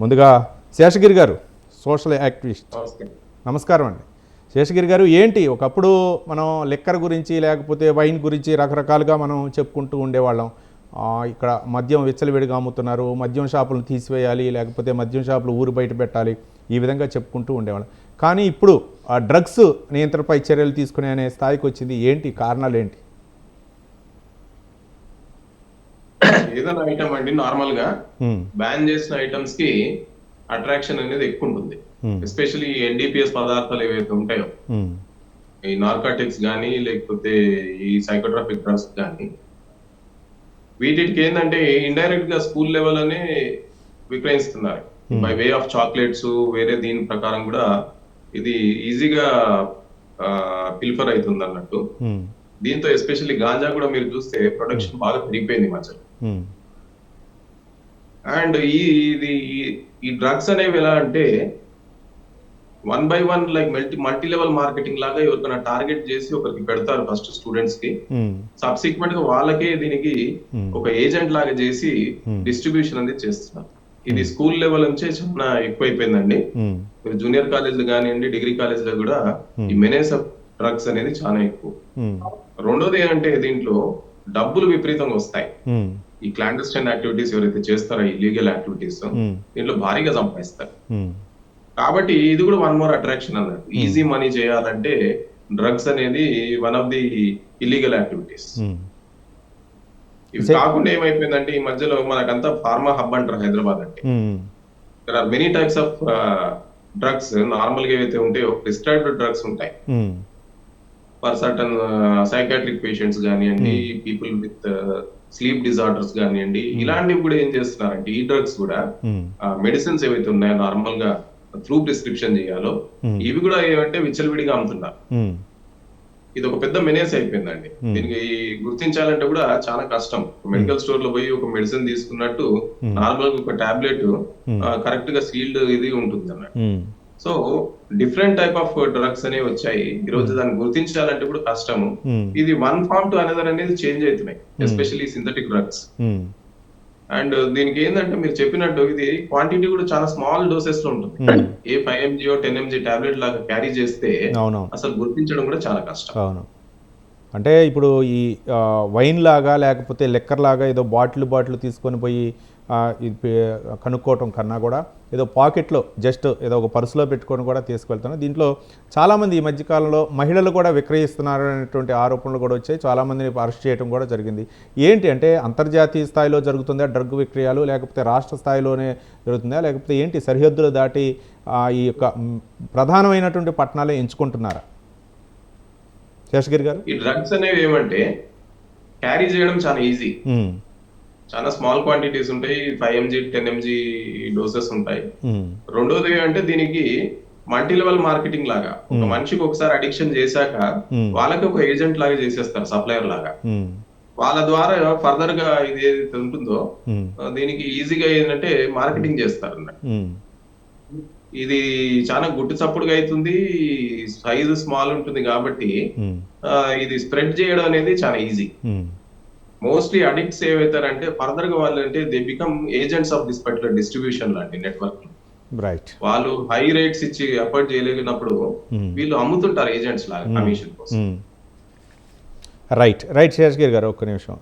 ముందుగా శేషగిరి గారు social activist నమస్కారం అండి. శేషగిరి గారు ఏంటి? ఒకప్పుడు మనం లిక్కర్ గురించి లేకపోతే వైన్ గురించి రకరకాలుగా మనం చెప్పుకుంటూ ఉండేవాళ్ళం. ఇక్కడ మద్యం విచ్చలవిడిగా అమ్ముతున్నారు మద్యం షాపులను తీసివేయాలి లేకపోతే మద్యం షాపులు ఊరు బయట పెట్టాలి ఈ విధంగా చెప్పుకుంటూ ఉండేవాళ్ళం. కానీ ఇప్పుడు ఆ డ్రగ్స్ నియంత్రణపై చర్యలు తీసుకునే అనే స్థాయికి వచ్చింది. ఏంటి? కారణాలు ఏంటి? ఏదైనా ఐటమ్ అండి నార్మల్గా బ్యాన్ చేసిన ఐటమ్స్కి అట్రాక్షన్ అనేది ఎక్కువ ఉంటుంది ఉమ్, ఎస్పెషల్లీ ఎన్డీపీఎస్ పదార్థాలు ఏవైతే ఉంటాయో ఈ నార్కాటిక్స్ కానీ లేకపోతే ఈ సైకోట్రాఫిక్ డ్రగ్స్ కానీ వీటికి ఏంటంటే ఇండైరెక్ట్గా స్కూల్ లెవెల్ అనే విక్రయిస్తున్నారు. బై వే ఆఫ్ చాక్లెట్స్ వేరే దీని ప్రకారం కూడా ఇది ఈజీగా పిల్ఫర్ అవుతుంది అన్నట్టు దీంతో ఎస్పెషల్లీ గాంజా కూడా మీరు చూస్తే ప్రొడక్షన్ బాగా పెరిగిపోయింది మధ్యలో. ఉమ్, అండ్ ఈ ఇది ఈ- డ్రగ్స్ అనేవి ఎలా అంటే one by one like multi multi level marketing లాగా ఎవరికైనా టార్గెట్ చేసి ఒకరికి పెడతారు ఫస్ట్ స్టూడెంట్స్కి ఉమ్, సబ్సిక్వెంట్గా వాళ్ళకే దీనికి Hmm. ఒక ఏజెంట్ లాగా చేసి Hmm. డిస్ట్రిబ్యూషన్ అనేది చేస్తున్నారు. ఇది స్కూల్ లెవెల్ నుంచే చాలా ఎక్కువైపోయిందండి. జూనియర్ కాలేజీలు కానివ్వండి డిగ్రీ కాలేజీలో కూడా ఈ మెనేస్ ఆఫ్ డ్రగ్స్ అనేది చాలా ఎక్కువ. ఉమ్, రెండోది ఏంటంటే దీంట్లో డబ్బులు విపరీతంగా వస్తాయి. ఉమ్, ఈ క్లాండస్టైన్ యాక్టివిటీస్ ఎవరైతే చేస్తారో ఈ లీగల్ యాక్టివిటీస్ ఉమ్, దీంట్లో భారీగా సంపాదిస్తారు. కాబట్టి ఇది కూడా వన్ మోర్ అట్రాక్షన్ అన్నట్టు. ఈజీ మనీ చేయాలంటే డ్రగ్స్ అనేది one of the illegal activities. ఇవి కాకుండా ఏమైపోయిందంటే ఈ మధ్యలో మనకంతా ఫార్మా హబ్ అంటారు హైదరాబాద్ అంటే. There are many types of drugs నార్మల్గా ఏవైతే ఉంటాయో ప్రిస్క్రైబ్డ్ డ్రగ్స్ ఉంటాయి. ఫర్ సర్టన్ సైకాట్రిక్ పేషెంట్స్ కానివ్వండి పీపుల్ విత్ స్లీప్ డిజార్డర్స్ కానివ్వండి ఇలాంటివి కూడా ఏం చేస్తున్నారంటే ఈ డ్రగ్స్ కూడా మెడిసిన్స్ ఏవైతే ఉన్నాయో నార్మల్గా త్రూ ప్రిస్క్రిప్షన్ చేయాలో Hmm. ఇవి కూడా ఏమంటే విచ్చలవిడిగా అమ్ముతున్నారు. ఇది ఒక పెద్ద మెనేస్ అయిపోయిందండి. దీనికి గుర్తించాలంటే కూడా చాలా కష్టం. మెడికల్ స్టోర్లో పోయి ఒక మెడిసిన్ తీసుకున్నట్టు నార్మల్గా ఒక టాబ్లెట్ కరెక్ట్గా సీల్డ్ ఇది ఉంటుంది అన్నట్టు so different type of drugs అనేవి వచ్చాయి. ఈ రోజు దాన్ని గుర్తించాలంటే కూడా కష్టము. ఉమ్, ఇది వన్ ఫార్మ్ టు అనదర్ అనేది చేంజ్ అవుతున్నాయి ఎస్పెషల్లీ సింథటిక్ డ్రగ్స్. అండ్ దీనికి ఏంటంటే మీరు చెప్పినట్టు ఇది క్వాంటిటీ కూడా చాలా స్మాల్ డోసెస్లో ఉంటుంది. Hmm. A five MG ten MG tablet లాగా క్యారీ చేస్తే అసలు గుర్తించడం కూడా చాలా కష్టం. అంటే ఇప్పుడు ఈ వైన్ లాగా లేకపోతే లెక్కర్ లాగా ఏదో బాటిల్ బాటిల్ తీసుకొని పోయి కనుక్కోవటం కన్నా కూడా ఏదో పాకెట్లో జస్ట్ ఏదో ఒక పర్సులో పెట్టుకొని కూడా తీసుకెళ్తున్నారు దీంట్లో చాలామంది ఈ మధ్యకాలంలో మహిళలు కూడా విక్రయిస్తున్నారు అనేటువంటి ఆరోపణలు కూడా వచ్చాయి. చాలామందిని అరెస్ట్ చేయడం కూడా జరిగింది. ఏంటి అంటే అంతర్జాతీయ స్థాయిలో జరుగుతుందా డ్రగ్ విక్రయాలు లేకపోతే రాష్ట్ర స్థాయిలోనే జరుగుతుందా లేకపోతే ఏంటి సరిహద్దులు దాటి ఈ యొక్క ప్రధానమైనటువంటి పట్టణాలే ఎంచుకుంటున్నారా? శేషగిరి గారు? ఈ డ్రగ్స్ అనేవి ఏమంటే క్యారీ చేయడం చాలా ఈజీ చాలా స్మాల్ క్వాంటిటీస్ ఉంటాయి five MG ten MG doses ఉంటాయి. రెండోది అంటే దీనికి మల్టీ లెవెల్ మార్కెటింగ్ లాగా. ఒక మనిషికి ఒకసారి అడిక్షన్ చేశాక. వాళ్ళకి ఒక ఏజెంట్ లాగా చేసేస్తారు సప్లయర్ లాగా. వాళ్ళ ద్వారా ఫర్దర్గా ఇది ఏదైతే ఉంటుందో దీనికి ఈజీగా ఏంటంటే మార్కెటింగ్ చేస్తారు అన్నట్టు ఇది చాలా గుట్టు చప్పుడుగా అవుతుంది సైజు స్మాల్ ఉంటుంది కాబట్టి ఆ, ఇది స్ప్రెడ్ చేయడం అనేది చాలా ఈజీ మోస్ట్లీ అడిక్ట్స్ ఏవైతారంటే ఫర్దర్గా వాళ్ళు అంటే they become agents of this particular distribution లాంటి నెట్వర్క్ రైట్ వాళ్ళు హై రేట్స్ ఇచ్చి అఫోర్డ్ చేయలేనప్పుడు ఉమ్, వీళ్ళు అమ్ముతుంటారు ఏజెంట్స్ లాగా కమిషన్ కోసం. ఉమ్. రైట్ రైట్ శేషగిరి గారు ఒక్క నిమిషం.